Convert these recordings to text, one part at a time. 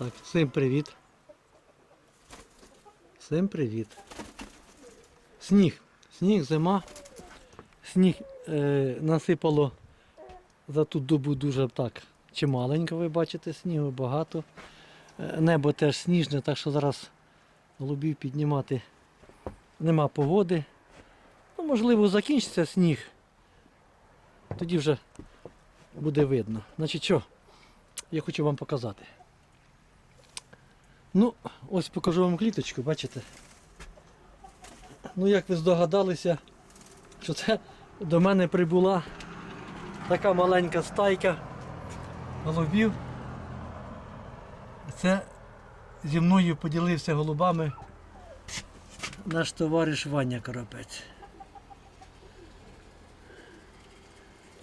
Так, всім привіт. Всім привіт. Сніг. Сніг, зима. Сніг е, насипало за ту добу дуже так чималенько, ви бачите, снігу багато. Е, небо теж сніжне, так що зараз голубів піднімати нема погоди. Ну, можливо, закінчиться сніг. Тоді вже буде видно. Значить що, я хочу вам показати. Ну, ось покажу вам кліточку, бачите? Ну, як ви здогадалися, що це до мене прибула така маленька стайка голубів. Це зі мною поділився голубами наш товариш Ваня Коропець.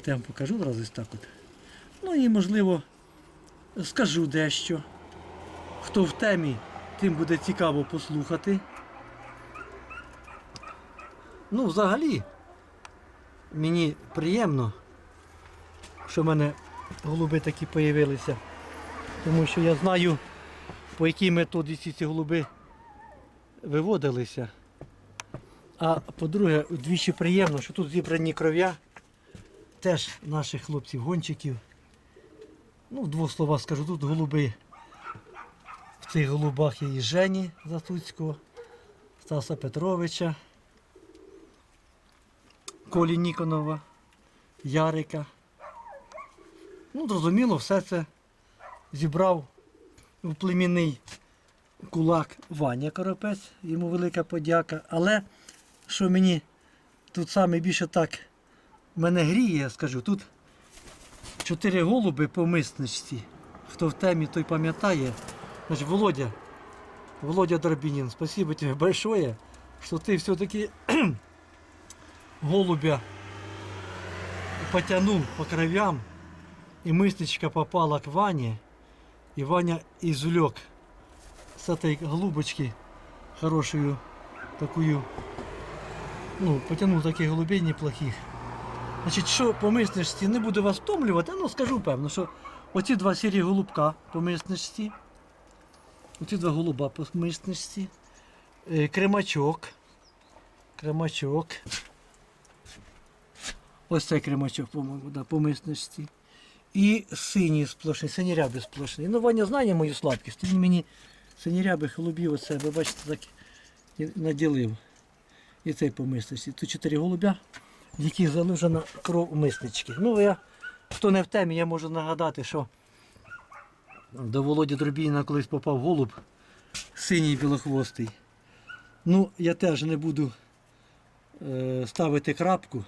Я вам покажу одразу ось так от. Ну і можливо скажу дещо. Хто в темі, тим буде цікаво послухати. Ну, взагалі, мені приємно, що в мене голуби такі появилися. Тому що я знаю, по якій методиці ці голуби виводилися. А по-друге, двічі приємно, що тут зібрані кров'я теж наших хлопців-гонщиків. Ну, в двох словах скажу, тут голуби. В цих голубах є і Жені Затуцького, Стаса Петровича, Колі Ніконова, Ярика. Ну, зрозуміло, все це зібрав в племінний кулак Ваня Коропець, йому велика подяка. Але що мені тут саме більше так мене гріє, я скажу, тут чотири голуби по мисничці. Хто в темі, той пам'ятає. Значить, Володя, Володя Дорбинин, спасибо тебе большое, что ты все-таки голубя потянул по кровям, и мыслечка попала к Ване, и Ваня извлек с этой голубочки хорошую такую, ну, потянул таких голубей неплохих. Значить, що по мисничці, не буду вас втомлювати, ну скажу певно, що оці два сірі голубка по мисничці, оці два голуба по мисничці, е, кремачок, кремачок. Ось цей кремачок, по-моєму, да, по мисничці. І синій сплошний, синіряби сплошний. Ну, Ваня знає мою слабкість, він мені синіряби голубів оце, ви бачите, так наділив. І цей по мисничці. Тут чотири голубя в яких залежана кров миснички. Ну, я, хто не в темі, я можу нагадати, що до Володі Дробіна колись попав голуб синій білохвостий. Ну, я теж не буду е, ставити крапку.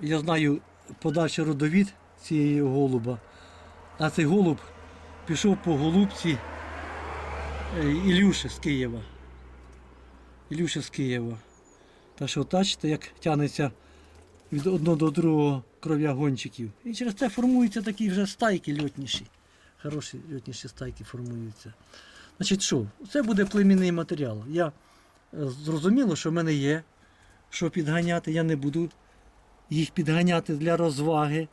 Я знаю подальший родовід цієї голуба. А цей голуб пішов по голубці е, Ілюші з Києва. Ілюша з Києва. Та що бачите, як тягнеться від одного до другого кров'я гонщиків. І через це формуються такі вже стайки льотніші. Хороші льотніші стайки формуються. Значить, що? Це буде племінний матеріал. Я е, зрозуміло, що в мене є, що підганяти. Я не буду їх підганяти для розваги.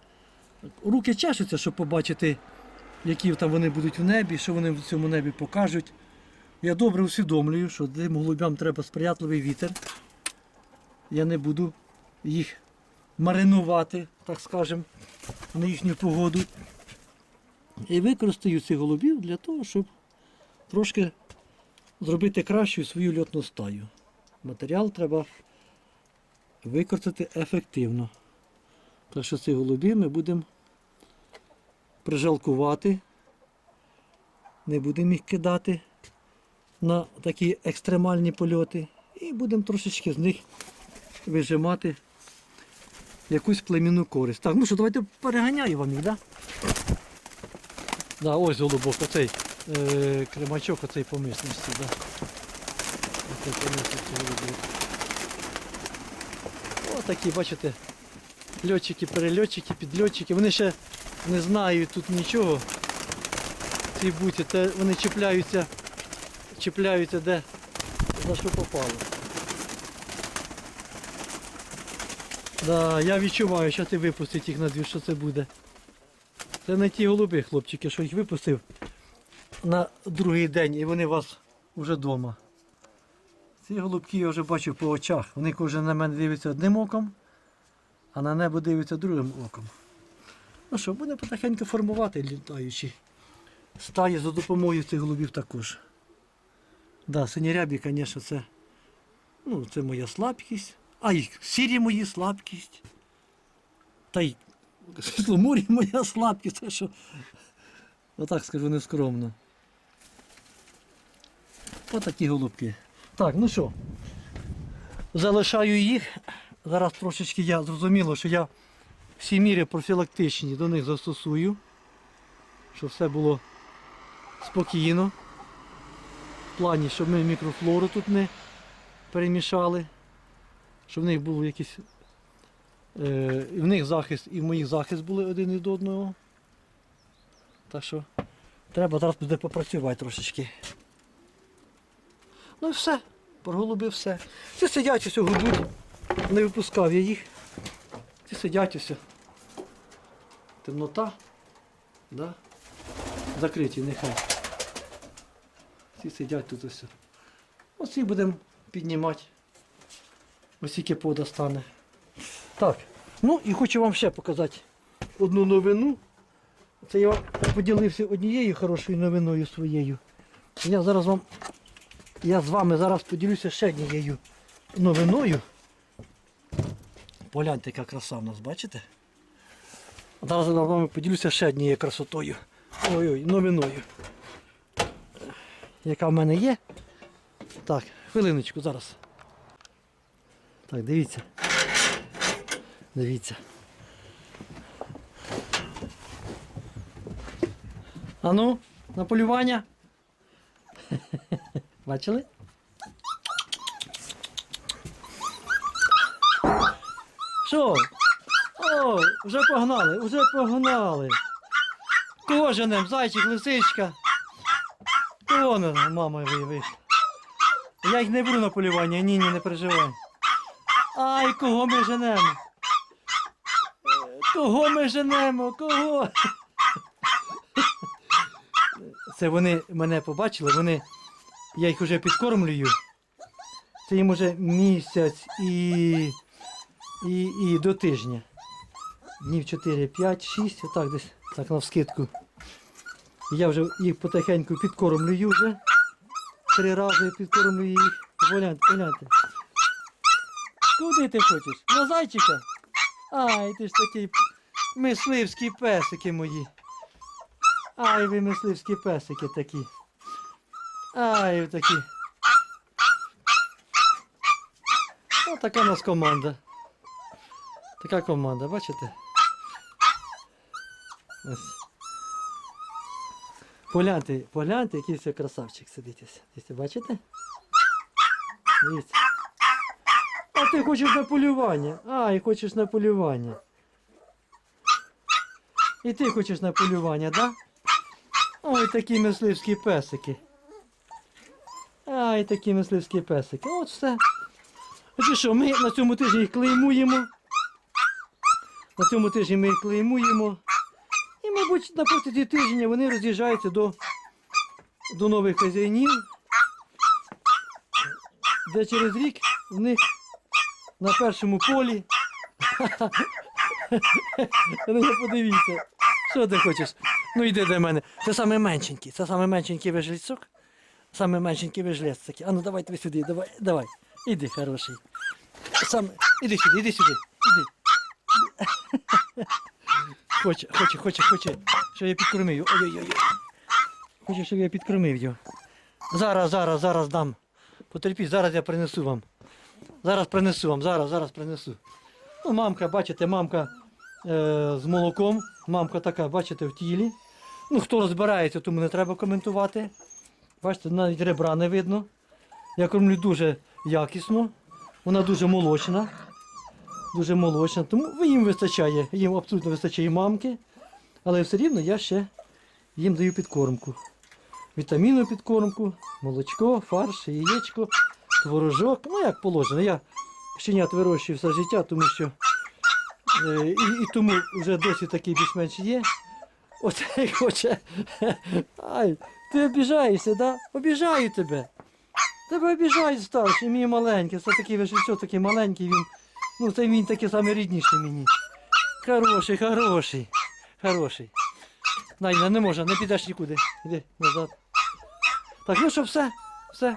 Руки чешуться, щоб побачити, які там вони будуть в небі, що вони в цьому небі покажуть. Я добре усвідомлюю, що тим голубям треба сприятливий вітер. Я не буду їх маринувати, так скажемо, на їхню погоду. І використаю цих голубів для того, щоб трошки зробити кращу свою льотну стаю. Матеріал треба використати ефективно. Так що цих голубів ми будемо прижалкувати, не будемо їх кидати на такі екстремальні польоти і будемо трошечки з них вижимати якусь племінну користь. Так, ну що, давайте переганяю вам їх, так? Да? Да, ось голубок, оцей е, кремачок, оцей по мисності, да. Оцей по мисності голубок. Ось такі, бачите, льотчики, перельотчики, підльотчики. Вони ще не знають тут нічого. Ці буті, те вони чіпляються, чіпляються де за що попало. Да, я відчуваю, що ти випустить їх на двір, що це буде. Це не ті голуби, хлопчики, що їх випустив. на другий день і вони у вас вже вдома. Ці голубки я вже бачу по очах. Вони кожен на мене дивляться одним оком, а на небо дивляться другим оком. Ну що, будемо потихеньку формувати літаючі стаї за допомогою цих голубів також. Да, синірябі, звісно, це, ну, це моя слабкість. А й сірі мої слабкість. Та й світломурі моя слабкість, це що. Отак скажу нескромно. Отакі голубки. Так, ну що, залишаю їх. Зараз трошечки я зрозуміло, що я всі міри профілактичні до них застосую, щоб все було спокійно. В плані, щоб ми мікрофлору тут не перемішали, щоб в них був якийсь. Е, в них захист, і в моїх захист були один від одного. Так що треба зараз буде попрацювати трошечки. Ну і все, про голуби все. Ці сидять ось гудуть, не випускав я їх. Ці сидять ось. Темнота. Да? Закриті, нехай. Ці сидять тут ось. Їх будемо піднімати. Ось тільки пода стане. Так, ну і хочу вам ще показати одну новину. Це я поділився однією хорошою новиною своєю. Я зараз вам. Я з вами зараз поділюся ще однією новиною. Погляньте, яка краса в нас, бачите? Зараз я з вами поділюся ще однією красотою. Ой-ой, новиною. Яка в мене є. Так, хвилиночку зараз. Так, дивіться. Дивіться. А ну, на полювання. Бачили? Що? О, вже погнали, вже погнали. Кожанем, зайчик, лисичка. Вон, мама ви- вийшла. Я їх не беру на полювання, ні, ні, не переживай. Ай, кого ми женемо? Кого ми женемо? Кого? Це вони мене побачили, вони. Я їх вже підкормлюю. Це їм уже місяць і. і, і до тижня. Днів 4, 5, 6, отак десь, так навскидку. Я вже їх потихеньку підкормлюю вже. Три рази підкормлюю їх. Погляньте, погляньте. Куди ти хочеш? На зайчика? Ай, ти ж такий мисливські песики мої. Ай, ви мисливські песики такі. Ай, ви такі. Ось така у нас команда. Така команда, бачите? Ось. Погляньте, погляньте, який це красавчик сидить. Бачите? Дивіться. А ти хочеш на полювання. Ай, хочеш на полювання. І ти хочеш на полювання, да? Ой, такі мисливські песики. Ай, такі мисливські песики. От все. От і що, ми на цьому тижні їх клеймуємо. На цьому тижні ми їх клеймуємо. І, мабуть, на протязі тижня вони роз'їжджаються до, до нових хазяїнів. Де через рік в них на першому полі. Ну подивіться. Що ти хочеш? Ну йди до мене. Це саме меншенький, це саме меншенький вижліцок. Саме меншенький вижлець такий. А ну давай ти сюди, давай, давай. Іди, хороший. Саме. Іди сюди, іди сюди. Іди. Хоче, хоче, хоче, хоче, щоб я підкормив його. Ой-ой-ой. Хоче, щоб я підкормив його. Зараз, зараз, зараз дам. Потерпіть, зараз я принесу вам. Зараз принесу вам, зараз, зараз принесу. Ну, мамка, бачите, мамка е, з молоком. Мамка така, бачите, в тілі. Ну, хто розбирається, тому не треба коментувати. Бачите, навіть ребра не видно. Я кормлю дуже якісно. Вона дуже молочна. Дуже молочна. Тому їм вистачає, їм абсолютно вистачає мамки. Але все рівно я ще їм даю підкормку. Вітамінну підкормку, молочко, фарш, яєчко, творожок. Ну як положено. Я щенят вирощую все життя, тому що е, і, і тому вже досі такий більш-менш є. Оце хоче. Ай, ти обіжаєшся, да? Обіжаю тебе. Тебе обіжають старший, мій маленький. Це такий ви все такий маленький він. Ну, це він такий самий рідніший мені. Хороший, хороший. Хороший. Найна, не може, не підеш нікуди. Іди назад. Так, ну що, все, все.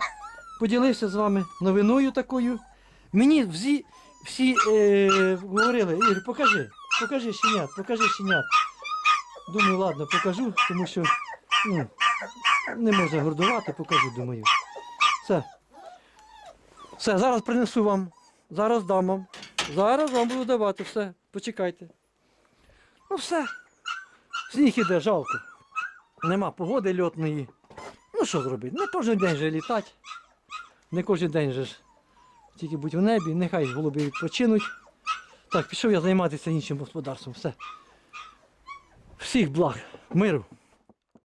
Поділився з вами новиною такою. Мені всі, всі е, говорили, Ігор, покажи, покажи щенят, покажи щенят. Думаю, ладно, покажу, тому що ну, не можна гордувати, покажу, думаю. Все. Все, зараз принесу вам. Зараз дам вам. Зараз вам буду давати все. Почекайте. Ну все. Сніг іде, жалко. Нема погоди льотної. Ну що зробити? Не кожен день же літати. Не кожен день же ж. Тільки будь в небі, нехай голуби відпочинуть. Так, пішов я займатися іншим господарством. Все. Всіх благ, миру.